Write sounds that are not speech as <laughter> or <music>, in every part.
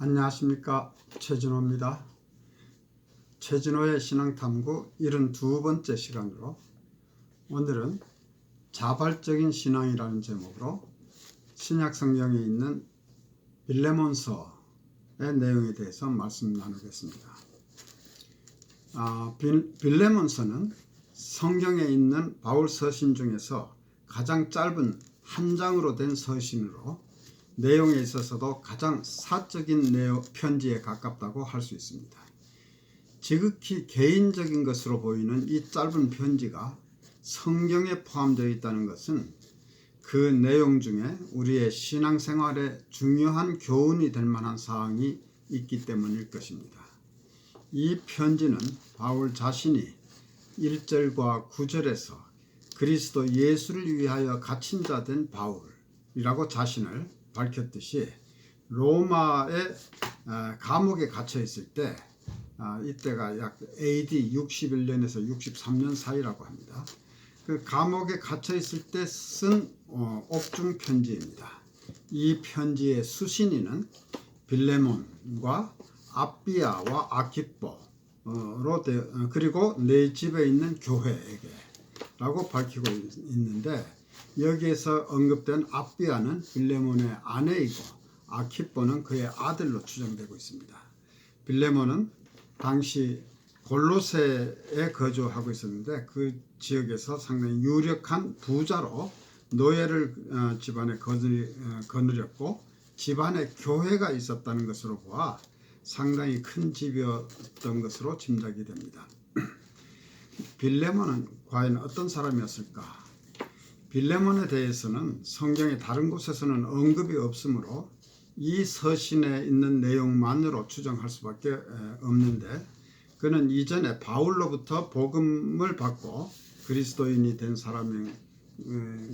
안녕하십니까 최진호입니다. 최진호의 신앙탐구 72번째 시간으로 오늘은 자발적인 신앙이라는 제목으로 신약 성경에 있는 빌레몬서의 내용에 대해서 말씀 나누겠습니다. 아, 빌, 빌레몬서는 성경에 있는 바울 서신 중에서 가장 짧은 한 장으로 된 서신으로 내용에 있어서도 가장 사적인 내용 편지에 가깝다고 할 수 있습니다. 지극히 개인적인 것으로 보이는 이 짧은 편지가 성경에 포함되어 있다는 것은 그 내용 중에 우리의 신앙생활에 중요한 교훈이 될 만한 사항이 있기 때문일 것입니다. 이 편지는 바울 자신이 1절과 9절에서 그리스도 예수를 위하여 갇힌 자 된 바울이라고 자신을 밝혔듯이 로마의 감옥에 갇혀 있을 때 이때가 약 AD 61년에서 63년 사이라고 합니다. 그 감옥에 갇혀 있을 때 쓴 옥중 편지입니다. 이 편지의 수신인은 빌레몬과 아비아와 아키뽀로 그리고 내 집에 있는 교회에게라고 밝히고 있는데 여기에서 언급된 아비아는 빌레몬의 아내이고 아키뽀는 그의 아들로 추정되고 있습니다. 빌레몬은 당시 골로새에 거주하고 있었는데 그 지역에서 상당히 유력한 부자로 노예를 어, 집안에 거느렸고 집안에 교회가 있었다는 것으로 보아 상당히 큰 집이었던 것으로 짐작이 됩니다. <clears throat> 빌레몬은 과연 어떤 사람이었을까? 빌레몬에 대해서는 성경의 다른 곳에서는 언급이 없으므로 이 서신에 있는 내용만으로 추정할 수밖에 없는데 그는 이전에 바울로부터 복음을 받고 그리스도인이 된 사람인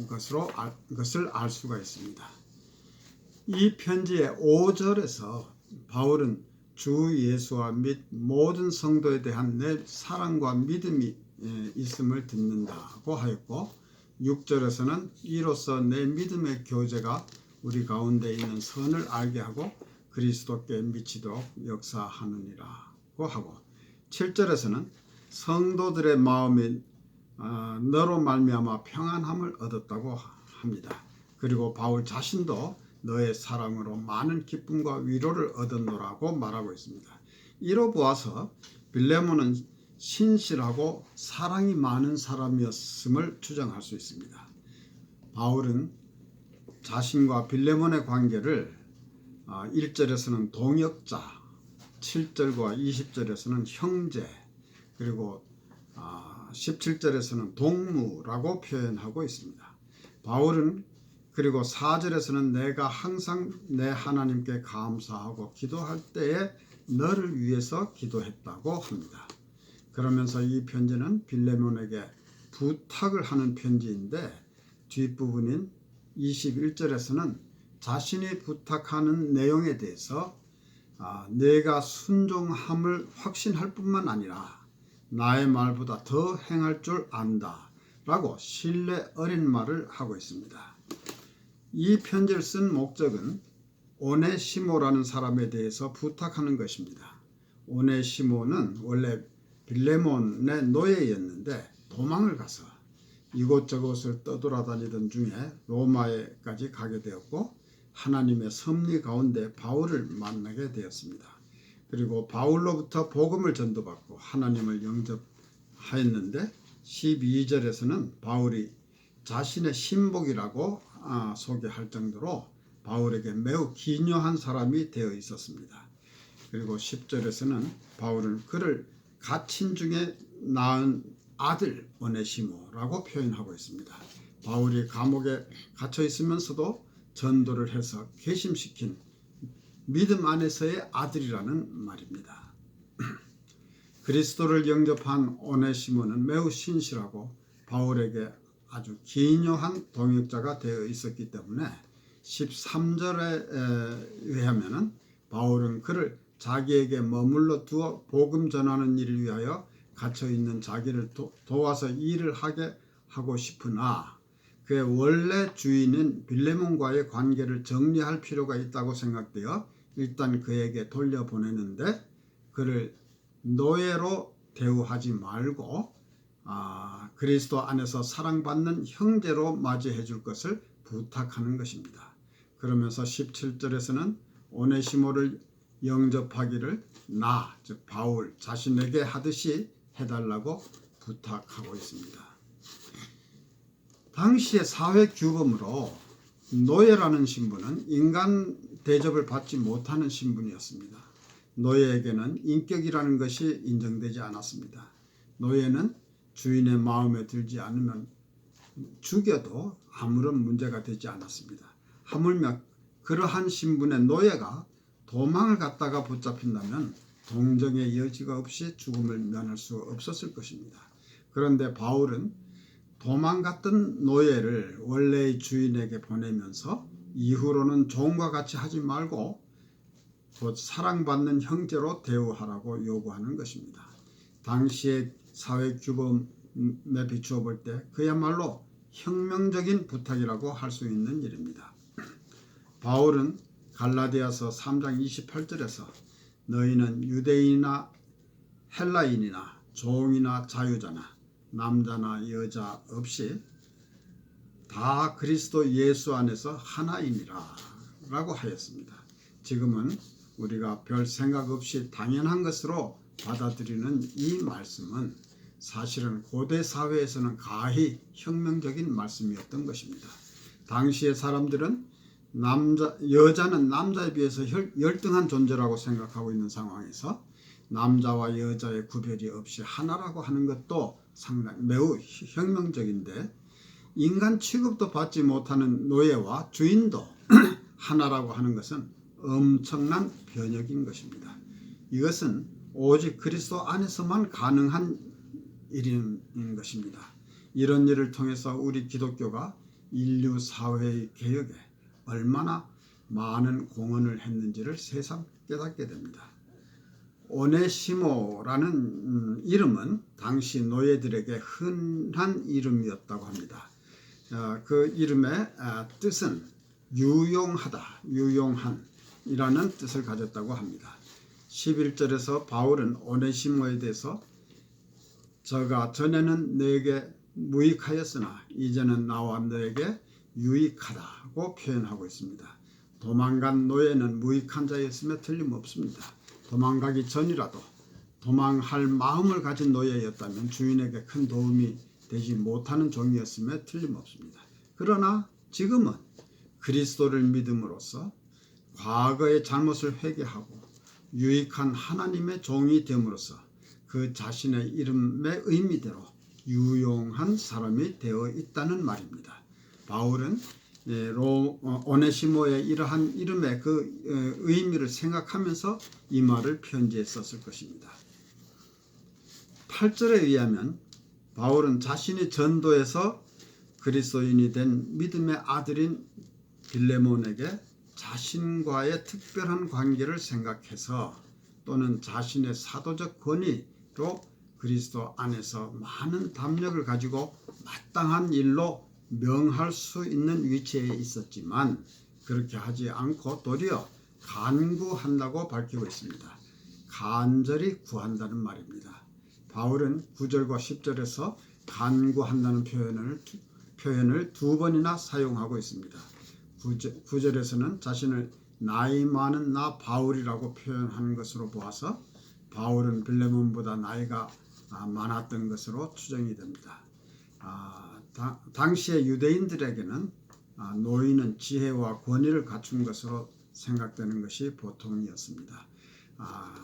것으로 것을 알 수가 있습니다. 이 편지의 5절에서 바울은 주 예수와 및 모든 성도에 대한 내 사랑과 믿음이 있음을 듣는다고 하였고 6절에서는 이로써 내 믿음의 교제가 우리 가운데 있는 선을 알게 하고 그리스도께 미치도록 역사하느니라고 하고 7절에서는 성도들의 마음이 어, 너로 말미암아 평안함을 얻었다고 합니다. 그리고 바울 자신도 너의 사랑으로 많은 기쁨과 위로를 얻었노라고 말하고 있습니다. 이로 보아서 빌레몬은 신실하고 사랑이 많은 사람이었음을 추정할 수 있습니다. 바울은 자신과 빌레몬의 관계를 1절에서는 아, 동역자, 7절과 20절에서는 형제, 그리고 17절에서는 아, 동무라고 표현하고 있습니다. 바울은 그리고 4절에서는 내가 항상 내 하나님께 감사하고 기도할 때에 너를 위해서 기도했다고 합니다. 그러면서 이 편지는 빌레몬에게 부탁을 하는 편지인데 뒷부분인 21절에서는 자신이 부탁하는 내용에 대해서 아, 내가 순종함을 확신할 뿐만 아니라 나의 말보다 더 행할 줄 안다 라고 신뢰 어린 말을 하고 있습니다. 이 편지를 쓴 목적은 오네시모라는 사람에 대해서 부탁하는 것입니다. 오네시모는 원래 빌레몬의 노예였는데 도망을 가서 이곳저곳을 떠돌아다니던 중에 로마에까지 가게 되었고 하나님의 섭리 가운데 바울을 만나게 되었습니다. 그리고 바울로부터 복음을 전도받고 하나님을 영접하였는데 12절에서는 바울이 자신의 신복이라고 아, 소개할 정도로 바울에게 매우 기묘한 사람이 되어 있었습니다. 그리고 10절에서는 바울은 그를 갇힌 중에 낳은 아들 오네시모라고 표현하고 있습니다. 바울이 감옥에 갇혀 있으면서도 전도를 해서 개심시킨 믿음 안에서의 아들이라는 말입니다. <clears throat> 그리스도를 영접한 오네시모는 매우 신실하고 바울에게 아주 기묘한 동역자가 되어 있었기 때문에 13절에 의하면 바울은 그를 자기에게 머물러 두어 복음 전하는 일을 위하여 갇혀 있는 자기를 도, 와서 일을 하게 하고 싶으나 그의 원래 주인인 빌레몬과의 관계를 정리할 필요가 있다고 생각되어 일단 그에게 돌려보내는데 그를 노예로 대우하지 말고 아, 그리스도 안에서 사랑받는 형제로 맞이해 줄 것을 부탁하는 것입니다. 그러면서 17절에서는 오네시모를 영접하기를 나, 즉 바울 자신에게 하듯이 해달라고 부탁하고 있습니다. 당시의 사회 규범으로 노예라는 신분은 인간 대접을 받지 못하는 신분이었습니다. 노예에게는 인격이라는 것이 인정되지 않았습니다. 노예는 주인의 마음에 들지 않으면 죽여도 아무런 문제가 되지 않았습니다. 하물며 그러한 신분의 노예가 도망을 갔다가 붙잡힌다면 동정의 여지가 없이 죽음을 면할 수 없었을 것입니다. 그런데 바울은 도망갔던 노예를 원래의 주인에게 보내면서 이후로는 종과 같이 하지 말고 곧 사랑받는 형제로 대우하라고 요구하는 것입니다. 당시의 사회 규범에 비추어 볼 때 그야말로 혁명적인 부탁이라고 할 수 있는 일입니다. <clears throat> 바울은 갈라디아서 3장 28절에서 너희는 유대인이나 헬라인이나 종이나 자유자나 남자나 여자 없이 다 그리스도 예수 안에서 하나이니라 라고 하였습니다. 지금은 우리가 별 생각 없이 당연한 것으로 받아들이는 이 말씀은 사실은 고대 사회에서는 가히 혁명적인 말씀이었던 것입니다. 당시의 사람들은 남자 여자는 남자에 비해서 열, 열등한 존재라고 생각하고 있는 상황에서 남자와 여자의 구별이 없이 하나라고 하는 것도 상당히 매우 혁명적인데 인간 취급도 받지 못하는 노예와 주인도 <clears throat> 하나라고 하는 것은 엄청난 변혁인 것입니다. 이것은 오직 그리스도 안에서만 가능한 일인 것입니다. 이런 일을 통해서 우리 기독교가 인류 사회의 개혁에 얼마나 많은 공헌을 했는지를 새삼 깨닫게 됩니다. 오네시모라는 음, 이름은 당시 노예들에게 흔한 이름이었다고 합니다. 어, 그 이름의 아, 뜻은 유용하다, 유용한이라는 뜻을 가졌다고 합니다. 11절에서 바울은 오네시모에 대해서 저가 전에는 너에게 무익하였으나 이제는 나와 너에게 유익하다 고 표현하고 있습니다. 도망간 노예는 무익한 자였음에 틀림없습니다. 도망가기 전이라도 도망할 마음을 가진 노예였다면 주인에게 큰 도움이 되지 못하는 종이었음에 틀림없습니다. 그러나 지금은 그리스도를 믿음으로써 과거의 잘못을 회개하고 유익한 하나님의 종이 됨으로써 그 자신의 이름의 의미대로 유용한 사람이 되어 있다는 말입니다. 바울은 예, 로, 어, 오네시모의 이러한 이름의 그 어, 의미를 생각하면서 이 말을 편지에 썼을 것입니다. 8절에 의하면 바울은 자신이 전도에서 그리스도인이 된 믿음의 아들인 빌레몬에게 자신과의 특별한 관계를 생각해서 또는 자신의 사도적 권위로 그리스도 안에서 많은 담력을 가지고 마땅한 일로 명할 수 있는 위치에 있었지만 그렇게 하지 않고 도리어 간구한다고 밝히고 있습니다. 간절히 구한다는 말입니다. 바울은 9절과 10절에서 간구한다는 표현을 표현을 두 번이나 사용하고 있습니다. 9절, 에서는 자신을 나이 많은 나 바울이라고 표현하는 것으로 보아서 바울은 빌레몬보다 나이가 많았던 것으로 추정이 됩니다. 아, 다, 당시의 유대인들에게는 아, 노인은 지혜와 권위를 갖춘 것으로 생각되는 것이 보통이었습니다. 아,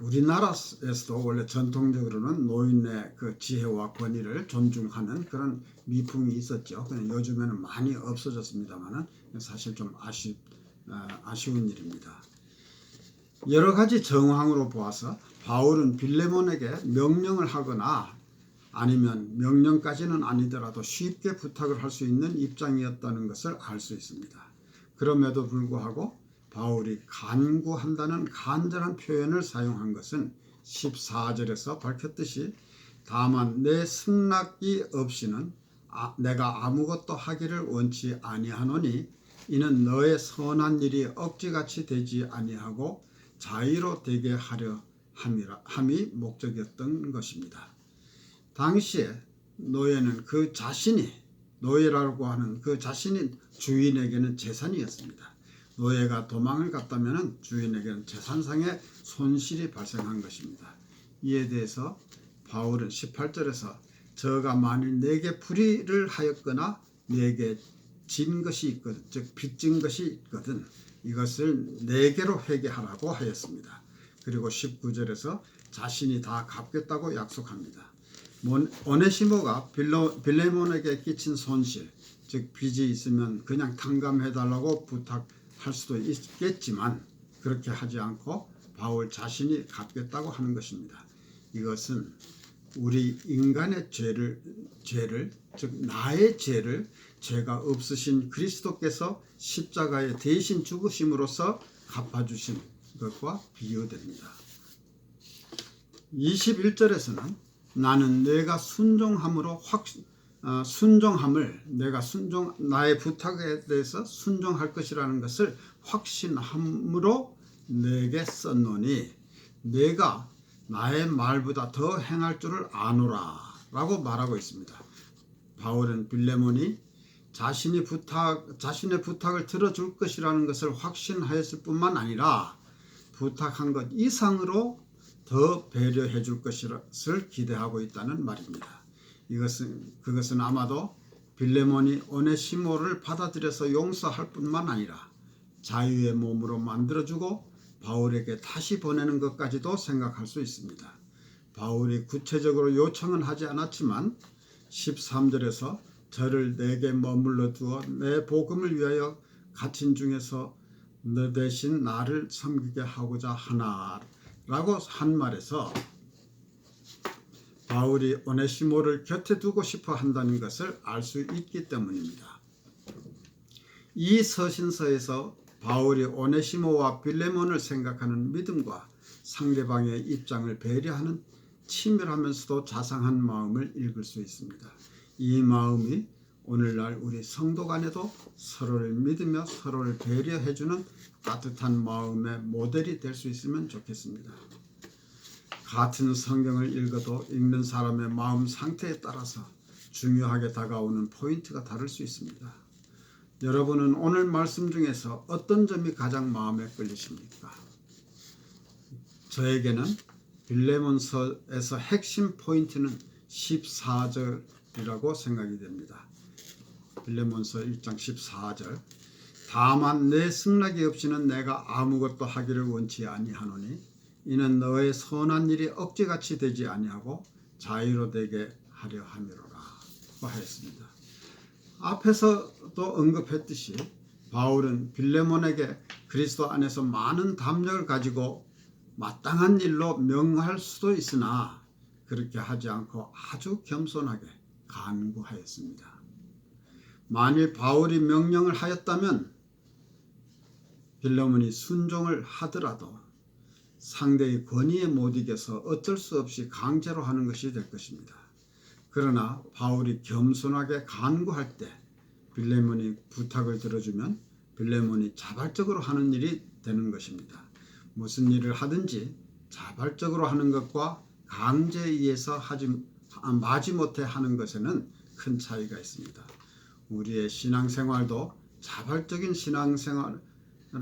우리나라에서도 원래 전통적으로는 노인의 그 지혜와 권위를 존중하는 그런 미풍이 있었죠. 그냥 요즘에는 많이 없어졌습니다만은 사실 좀 아쉬, 아, 아쉬운 일입니다. 여러 가지 정황으로 보아서 바울은 빌레몬에게 명령을 하거나 아니면 명령까지는 아니더라도 쉽게 부탁을 할 수 있는 입장이었다는 것을 알 수 있습니다. 그럼에도 불구하고 바울이 간구한다는 간절한 표현을 사용한 것은 14절에서 밝혔듯이 다만 내 승낙이 없이는 아, 내가 아무것도 하기를 원치 아니하노니 이는 너의 선한 일이 억지같이 되지 아니하고 자유로 되게 하려 함이라 함이 목적이었던 것입니다. 당시에 노예는 그 자신이 노예라고 하는 그 자신이 주인에게는 재산이었습니다. 노예가 도망을 갔다면 주인에게는 재산상의 손실이 발생한 것입니다. 이에 대해서 바울은 18절에서 저가 만일 내게 불의를 하였거나 내게 진 것이 있거든 즉 빚진 것이 있거든 이것을 내게로 회개하라고 하였습니다. 그리고 19절에서 자신이 다 갚겠다고 약속합니다. 몬- 오네시모가 빌로, 빌레몬에게 끼친 손실, 즉 빚이 있으면 그냥 탕감해달라고 부탁할 수도 있겠지만 그렇게 하지 않고 바울 자신이 갚겠다고 하는 것입니다. 이것은 우리 인간의 죄를 죄를 즉 나의 죄를 죄가 없으신 그리스도께서 십자가에 대신 죽으심으로써 갚아주신 것과 비교됩니다. 21절에서는 나는 내가 순종함으로 확 어, 순종함을 내가 순종 나의 부탁에 대해서 순종할 것이라는 것을 확신함으로 내게 썼노니 내가 나의 말보다 더 행할 줄을 아노라라고 말하고 있습니다. 바울은 빌레몬이 자신이 부탁 자신의 부탁을 들어줄 것이라는 것을 확신하였을 뿐만 아니라 부탁한 것 이상으로 더 배려해 줄 것을 기대하고 있다는 말입니다. 이것은 그것은 아마도 빌레몬이 오네시모를 받아들여서 용서할 뿐만 아니라 자유의 몸으로 만들어주고 바울에게 다시 보내는 것까지도 생각할 수 있습니다. 바울이 구체적으로 요청은 하지 않았지만 13절에서 저를 내게 머물러 두어 내 복음을 위하여 갇힌 중에서 너 대신 나를 섬기게 하고자 하나 라고 한 말에서 바울이 오네시모를 곁에 두고 싶어 한다는 것을 알 수 있기 때문입니다. 이 서신서에서 바울이 오네시모와 빌레몬을 생각하는 믿음과 상대방의 입장을 배려하는 치밀하면서도 자상한 마음을 읽을 수 있습니다. 이 마음이 오늘날 우리 성도 간에도 서로를 믿으며 서로를 배려해주는 따뜻한 마음의 모델이 될 수 있으면 좋겠습니다. 같은 성경을 읽어도 읽는 사람의 마음 상태에 따라서 중요하게 다가오는 포인트가 다를 수 있습니다. 여러분은 오늘 말씀 중에서 어떤 점이 가장 마음에 끌리십니까? 저에게는 빌레몬서에서 핵심 포인트는 14절이라고 생각이 됩니다. 빌레몬서 1장 14절 다만 내 승낙이 없이는 내가 아무것도 하기를 원치 아니하노니 이는 너의 선한 일이 억지같이 되지 아니하고 자유로 되게 하려 함이로라 하였습니다. 앞에서도 언급했듯이 바울은 빌레몬에게 그리스도 안에서 많은 담력을 가지고 마땅한 일로 명할 수도 있으나 그렇게 하지 않고 아주 겸손하게 간구하였습니다. 만일 바울이 명령을 하였다면 빌레몬이 순종을 하더라도 상대의 권위에 못 이겨서 어쩔 수 없이 강제로 하는 것이 될 것입니다. 그러나 바울이 겸손하게 간구할 때 빌레몬이 부탁을 들어주면 빌레몬이 자발적으로 하는 일이 되는 것입니다. 무슨 일을 하든지 자발적으로 하는 것과 강제에 의해서 하지 마지못해 하는 것에는 큰 차이가 있습니다. 우리의 신앙생활도 자발적인 신앙생활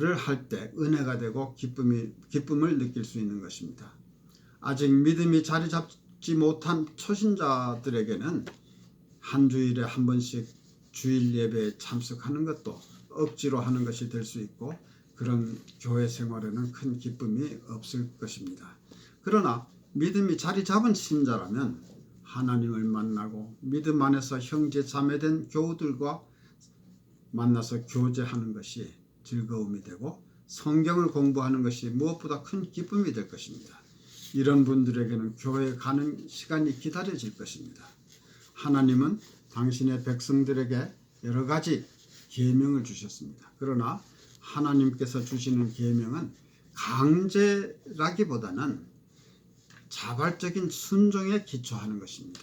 을할때 은혜가 되고 기쁨이 기쁨을 느낄 수 있는 것입니다. 아직 믿음이 자리 잡지 못한 초신자들에게는 한 주일에 한 번씩 주일 예배에 참석하는 것도 억지로 하는 것이 될 수 있고 그런 교회 생활에는 큰 기쁨이 없을 것입니다. 그러나 믿음이 자리 잡은 신자라면 하나님을 만나고 믿음 안에서 형제 자매된 교우들과 만나서 교제하는 것이 즐거움이 되고 성경을 공부하는 것이 무엇보다 큰 기쁨이 될 것입니다. 이런 분들에게는 교회에 가는 시간이 기다려질 것입니다. 하나님은 당신의 백성들에게 여러 가지 계명을 주셨습니다. 그러나 하나님께서 주시는 계명은 강제라기보다는 자발적인 순종에 기초하는 것입니다.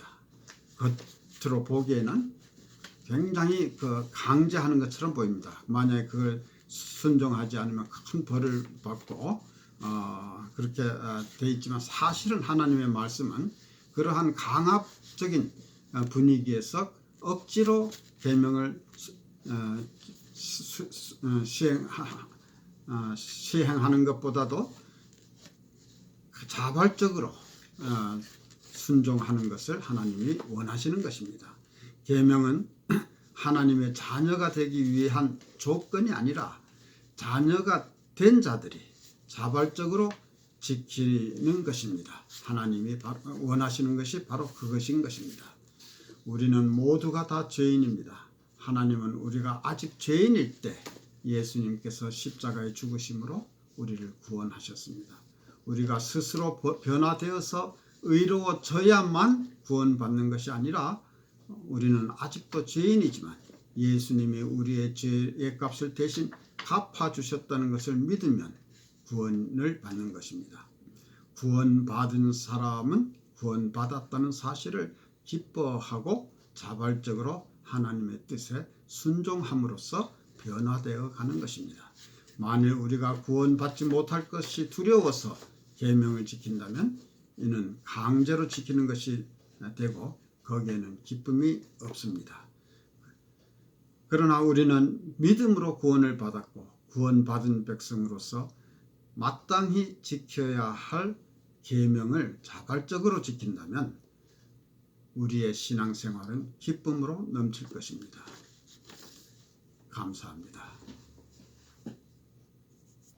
겉으로 보기에는 굉장히 그 강제하는 것처럼 보입니다. 만약에 그걸 순종하지 않으면 큰 벌을 받고 어, 그렇게 어, 돼 있지만 사실은 하나님의 말씀은 그러한 강압적인 어, 분위기에서 억지로 계명을 수- 어, 시행 어, 시행하는 것보다도 그 자발적으로 어, 순종하는 것을 하나님이 원하시는 것입니다. 계명은 <clears throat> 하나님의 자녀가 되기 위한 조건이 아니라 자녀가 된 자들이 자발적으로 지키는 것입니다. 하나님이 바- 원하시는 것이 바로 그것인 것입니다. 우리는 모두가 다 죄인입니다. 하나님은 우리가 아직 죄인일 때 예수님께서 십자가에 죽으심으로 우리를 구원하셨습니다. 우리가 스스로 버- 변화되어서 의로워져야만 구원받는 것이 아니라 우리는 아직도 죄인이지만 예수님이 우리의 죄의 값을 대신 갚아 주셨다는 것을 믿으면 구원을 받는 것입니다. 구원받은 사람은 구원받았다는 사실을 기뻐하고 자발적으로 하나님의 뜻에 순종함으로써 변화되어 가는 것입니다. 만일 우리가 구원받지 못할 것이 두려워서 계명을 지킨다면 이는 강제로 지키는 것이 되고 거기에는 기쁨이 없습니다. 그러나 우리는 믿음으로 구원을 받았고 구원받은 백성으로서 마땅히 지켜야 할 계명을 자발적으로 지킨다면 우리의 신앙생활은 기쁨으로 넘칠 것입니다. 감사합니다.